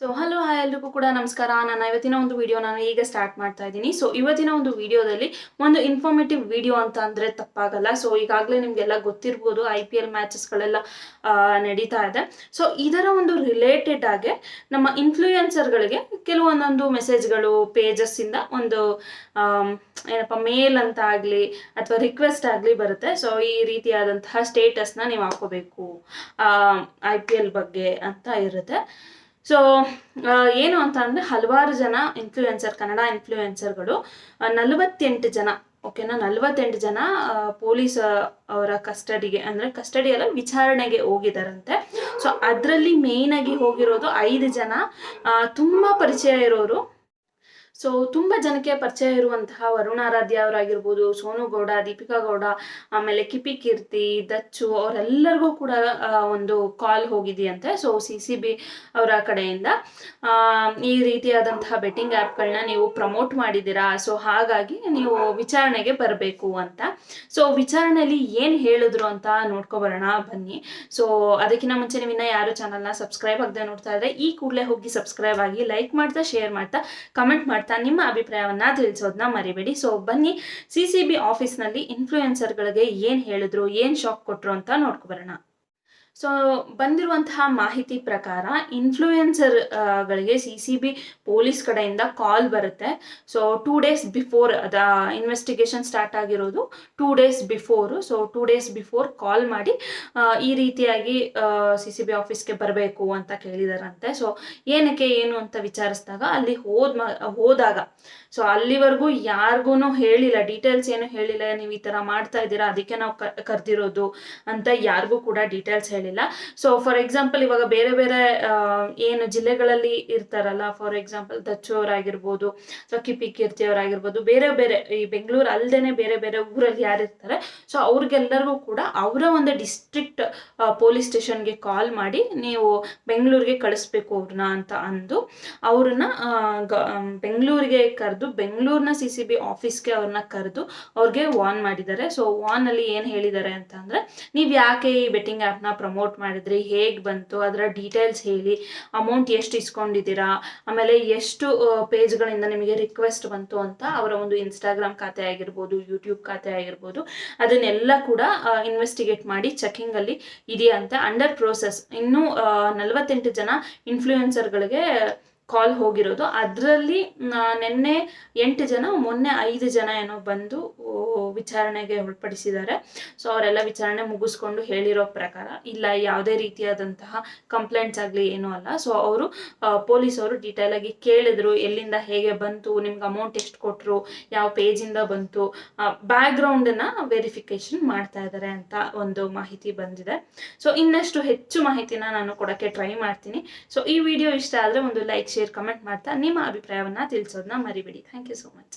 So hello hi ಎಲ್ರಿಗೂ ಕೂಡ ನಮಸ್ಕಾರ. ನಾನು ಇವತ್ತಿನ ಒಂದು ವಿಡಿಯೋ ನಾನು ಈಗ ಸ್ಟಾರ್ಟ್ ಮಾಡ್ತಾ ಇದ್ದೀನಿ. ಸೊ ಇವತ್ತಿನ ಒಂದು ವಿಡಿಯೋದಲ್ಲಿ ಒಂದು ಇನ್ಫಾರ್ಮೇಟಿವ್ ವಿಡಿಯೋ ಅಂತ ಅಂದರೆ ತಪ್ಪಾಗಲ್ಲ. ಸೊ ಈಗಾಗಲೇ ನಿಮಗೆಲ್ಲ ಗೊತ್ತಿರ್ಬೋದು ಐ ಪಿ ಎಲ್ ಮ್ಯಾಚಸ್ಗಳೆಲ್ಲ ನಡೀತಾ ಇದೆ. ಸೊ ಇದರ ಒಂದು ರಿಲೇಟೆಡ್ ಆಗಿ ನಮ್ಮ ಇನ್ಫ್ಲೂಯೆನ್ಸರ್ಗಳಿಗೆ ಕೆಲವೊಂದೊಂದು ಮೆಸೇಜ್ಗಳು ಪೇಜಸ್ಸಿಂದ ಒಂದು ಏನಪ್ಪ ಮೇಲ್ ಅಂತ ಆಗಲಿ ಅಥವಾ ರಿಕ್ವೆಸ್ಟ್ ಆಗಲಿ ಬರುತ್ತೆ. ಸೊ ಈ ರೀತಿಯಾದಂತಹ ಸ್ಟೇಟಸ್ನ ನೀವು ಹಾಕೋಬೇಕು ಐ ಪಿ ಎಲ್ ಬಗ್ಗೆ ಅಂತ ಇರುತ್ತೆ. ಸೊ ಏನು ಅಂತ ಅಂದರೆ ಹಲವಾರು ಜನ ಇನ್ಫ್ಲೂಯೆನ್ಸರ್ ಕನ್ನಡ ಇನ್ಫ್ಲೂಯೆನ್ಸರ್ಗಳು ನಲವತ್ತೆಂಟು ಜನ ಓಕೆನಾ ನಲವತ್ತೆಂಟು ಜನ ಪೊಲೀಸ್ ಅವರ ಕಸ್ಟಡಿಗೆ ಅಂದರೆ ಕಸ್ಟಡಿ ಅಲ್ಲ ವಿಚಾರಣೆಗೆ ಹೋಗಿದಾರಂತೆ. ಸೊ ಅದರಲ್ಲಿ ಮೇಯ್ನಾಗಿ ಹೋಗಿರೋದು ಐದು ಜನ ತುಂಬ ಪರಿಚಯ ಇರೋರು ಸೊ ತುಂಬ ಜನಕ್ಕೆ ಪರಿಚಯ ಇರುವಂತಹ ವರುಣಾರಾಧ್ಯ ಅವರಾಗಿರ್ಬೋದು, ಸೋನು ಗೌಡ, ದೀಪಿಕಾ ಗೌಡ, ಆಮೇಲೆ ಕಿಪಿ ಕೀರ್ತಿ, ದಚ್ಚು ಅವರೆಲ್ಲರಿಗೂ ಕೂಡ ಒಂದು ಕಾಲ್ ಹೋಗಿದೆಯಂತೆ. ಸೊ ಸಿ ಸಿ ಬಿ ಅವರ ಕಡೆಯಿಂದ ಈ ರೀತಿಯಾದಂತಹ ಬೆಟ್ಟಿಂಗ್ ಆ್ಯಪ್ಗಳನ್ನ ನೀವು ಪ್ರಮೋಟ್ ಮಾಡಿದ್ದೀರಾ? ಸೊ ಹಾಗಾಗಿ ನೀವು ವಿಚಾರಣೆಗೆ ಬರಬೇಕು ಅಂತ. ಸೊ ವಿಚಾರಣೆಯಲ್ಲಿ ಏನು ಹೇಳಿದ್ರು ಅಂತ ನೋಡ್ಕೊಬರೋಣ, ಬನ್ನಿ. ಸೊ ಅದಕ್ಕಿಂತ ಮುಂಚೆ ನೀವು ಇನ್ನ ಯಾರು ಚಾನಲ್ನ ಸಬ್ಸ್ಕ್ರೈಬ್ ಆಗದೆ ನೋಡ್ತಾ ಇದ್ರೆ, ಈ ಕೂಡಲೇ ಹೋಗಿ ಸಬ್ಸ್ಕ್ರೈಬ್ ಆಗಿ ಲೈಕ್ ಮಾಡ್ತಾ ಶೇರ್ ಮಾಡ್ತಾ ಕಮೆಂಟ್ ಮಾಡ್ತಾ ನಿಮ್ಮ ಅಭಿಪ್ರಾಯವನ್ನ ತಿಳಿಸೋದನ್ನ ಮರಿಬೇಡಿ. ಸೊ ಬನ್ನಿ ಸಿ ಸಿ ಬಿ ಆಫೀಸ್ನಲ್ಲಿ ಇನ್ಫ್ಲೂಯೆನ್ಸರ್ಗಳಿಗೆ ಏನು ಹೇಳಿದ್ರು, ಏನು ಶಾಕ್ ಕೊಟ್ರು ಅಂತ ನೋಡ್ಕೊಬರೋಣ ಸೊ ಬಂದಿರುವಂತಹ ಮಾಹಿತಿ ಪ್ರಕಾರ ಇನ್ಫ್ಲೂಯೆನ್ಸರ್ ಗಳಿಗೆ ಸಿ ಸಿ ಬಿ ಪೊಲೀಸ್ ಕಡೆಯಿಂದ ಕಾಲ್ ಬರುತ್ತೆ. ಸೊ ಟೂ ಡೇಸ್ ಬಿಫೋರ್ ಅದ ಇನ್ವೆಸ್ಟಿಗೇಷನ್ ಸ್ಟಾರ್ಟ್ ಆಗಿರೋದು two days before so two days before call ಮಾಡಿ ಈ ರೀತಿಯಾಗಿ ಸಿ ಸಿ ಬಿ ಆಫೀಸ್ಗೆ ಬರಬೇಕು ಅಂತ ಕೇಳಿದಾರಂತೆ. ಸೊ ಏನಕ್ಕೆ ಏನು ಅಂತ ವಿಚಾರಿಸಿದಾಗ ಅಲ್ಲಿ ಹೋದ್ ಹೋದಾಗ ಸೊ ಅಲ್ಲಿವರೆಗೂ ಯಾರಿಗೂ ಹೇಳಿಲ್ಲ ಡೀಟೇಲ್ಸ್ ಏನು ಹೇಳಿಲ್ಲ, ನೀವು ಈ ಥರ ಮಾಡ್ತಾ ಇದ್ದೀರಾ, ಅದಕ್ಕೆ ನಾವು ಕರ್ದಿರೋದು ಅಂತ ಯಾರಿಗೂ ಕೂಡ ಡೀಟೇಲ್ಸ್ ಹೇಳಿಲ್ಲ ಸೊ ಫಾರ್ ಎಕ್ಸಾಂಪಲ್ ಇವಾಗ ಬೇರೆ ಬೇರೆ ಏನು ಜಿಲ್ಲೆಗಳಲ್ಲಿ ಇರ್ತಾರಲ್ಲ ಫಾರ್ ಎಕ್ಸಾಂಪಲ್ ದಚ್ಚು ಅವರಾಗಿರ್ಬೋದು ಅಥವಾ ಕಿಪಿ ಕೀರ್ತಿ ಅವರಾಗಿರ್ಬೋದು ಬೇರೆ ಬೇರೆ, ಈ ಬೆಂಗಳೂರು ಅಲ್ಲದೆ ಬೇರೆ ಬೇರೆ ಊರಲ್ಲಿ ಯಾರು ಇರ್ತಾರೆ. ಸೊ ಅವ್ರಿಗೆಲ್ಲರಿಗೂ ಕೂಡ ಅವರ ಒಂದು ಡಿಸ್ಟ್ರಿಕ್ಟ್ ಪೊಲೀಸ್ ಸ್ಟೇಷನ್ಗೆ ಕಾಲ್ ಮಾಡಿ ನೀವು ಬೆಂಗಳೂರಿಗೆ ಕಳಿಸ್ಬೇಕು ಅವ್ರನ್ನ ಅಂತ ಅಂದು, ಅವ್ರನ್ನ ಬೆಂಗಳೂರಿಗೆ ಕರೆದು, ಬೆಂಗಳೂರಿನ ಸಿ ಸಿ ಬಿ ಆಫೀಸ್ಗೆ ಅವ್ರನ್ನ ಕರೆದು ಅವ್ರಿಗೆ ವಾನ್ ಮಾಡಿದ್ದಾರೆ. ಸೊ ವಾರ್ನಲ್ಲಿ ಏನು ಹೇಳಿದ್ದಾರೆ ಅಂತ ಅಂದರೆ, ನೀವು ಯಾಕೆ ಈ ಬೆಟ್ಟಿಂಗ್ ಆ್ಯಪ್ನ ಪ್ರಮೋಟ್ ಮಾಡಿದ್ರಿ ಹೇಗೆ ಬಂತು, ಅದರ ಡೀಟೇಲ್ಸ್ ಹೇಳಿ ಅಮೌಂಟ್ ಎಷ್ಟು ಇಸ್ಕೊಂಡಿದ್ದೀರಾ, ಆಮೇಲೆ ಎಷ್ಟು ಪೇಜ್ಗಳಿಂದ ನಿಮಗೆ ರಿಕ್ವೆಸ್ಟ್ ಬಂತು ಅಂತ ಅವರ ಒಂದು ಇನ್ಸ್ಟಾಗ್ರಾಮ್ ಖಾತೆ ಆಗಿರ್ಬೋದು ಯೂಟ್ಯೂಬ್ ಖಾತೆ ಆಗಿರ್ಬೋದು, ಅದನ್ನೆಲ್ಲ ಕೂಡ ಇನ್ವೆಸ್ಟಿಗೇಟ್ ಮಾಡಿ ಚೆಕಿಂಗಲ್ಲಿ ಅಂತ. ಅಂಡರ್ ಪ್ರೋಸೆಸ್ ಇನ್ನೂ ನಲವತ್ತೆಂಟು ಜನ ಇನ್ಫ್ಲೂಯೆನ್ಸರ್ಗಳಿಗೆ ಕಾಲ್ ಹೋಗಿರೋದು. ಅದರಲ್ಲಿ ನಿನ್ನೆ ಎಂಟು ಜನ, ಮೊನ್ನೆ ಐದು ಜನ ಏನೋ ಬಂದು ವಿಚಾರಣೆಗೆ ಒಳಪಡಿಸಿದ್ದಾರೆ. ಸೊ, ಅವರೆಲ್ಲ ವಿಚಾರಣೆ ಮುಗಿಸ್ಕೊಂಡು ಹೇಳಿರೋ ಪ್ರಕಾರ, ಇಲ್ಲ, ಯಾವುದೇ ರೀತಿಯಾದಂತಹ ಕಂಪ್ಲೇಂಟ್ಸ್ ಆಗಲಿ ಏನೂ ಅಲ್ಲ. ಸೊ, ಅವರು ಪೊಲೀಸವರು ಡೀಟೇಲ್ ಆಗಿ ಕೇಳಿದ್ರು, ಎಲ್ಲಿಂದ ಹೇಗೆ ಬಂತು, ನಿಮ್ಗೆ ಅಮೌಂಟ್ ಎಷ್ಟು ಕೊಟ್ಟರು ಯಾವ ಪೇಜಿಂದ ಬಂತು ಬ್ಯಾಕ್ಗ್ರೌಂಡನ್ನ ವೆರಿಫಿಕೇಶನ್ ಮಾಡ್ತಾ ಇದ್ದಾರೆ ಅಂತ ಒಂದು ಮಾಹಿತಿ ಬಂದಿದೆ. ಸೊ, ಇನ್ನಷ್ಟು ಹೆಚ್ಚು ಮಾಹಿತಿನ ನಾನು ಕೊಡೋಕ್ಕೆ ಟ್ರೈ ಮಾಡ್ತೀನಿ. ಸೊ, ಈ ವಿಡಿಯೋ ಇಷ್ಟ ಆದರೆ ಒಂದು ಲೈಕ್ ಶೇರ್ ಕಮೆಂಟ್ ಮಾಡ್ತಾ ನಿಮ್ಮ ಅಭಿಪ್ರಾಯವನ್ನ ತಿಳಿಸೋದನ್ನ ಮರಿಬೇಡಿ. Thank you so much